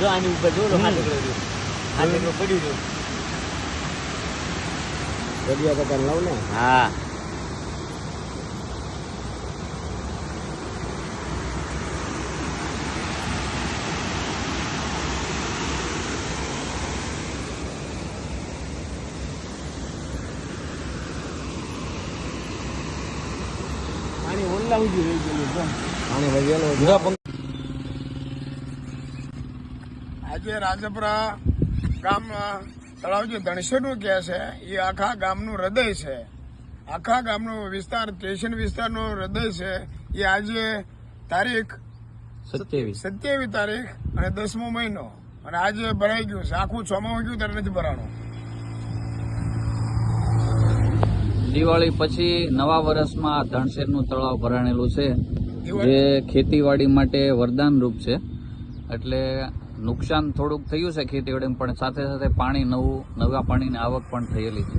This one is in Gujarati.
જો આની ઉપર જો હમ. હાથ એકલો રહ્યો હાથ એકલો પડ્યું રહ્યો ગડિયા કાકા લાવ ને? હા. પાણી ઓલા ઊંધી રહી ગયેલું પાણી વગેલો જો આજે રાજપરા ગામમાં તળાવ જે ધણસેડું કહે છે એ આખા ગામનું હૃદય છે. આખા ગામનો વિસ્તાર સ્ટેશન વિસ્તારનો હૃદય છે. એ આજે તારીખ સત્યાવીસ. સત્યાવીસ તારીખ અને દસમો મહિનો. અને આજે ભરાઈ ગયું છે. આખું ચોમાવું ગયું ત્યારે નથી ભરાણું. દિવાળી પછી નવા વર્ષમાં ધણસેરનું તળાવ ભરાણેલું છે. જે ખેતીવાડી માટે વરદાન રૂપ છે. એટલે નુકસાન થોડુંક થયું છે ખેતીવાડીમાં, પણ સાથે સાથે પાણી નવું, નવા પાણીની આવક પણ થયેલી છે.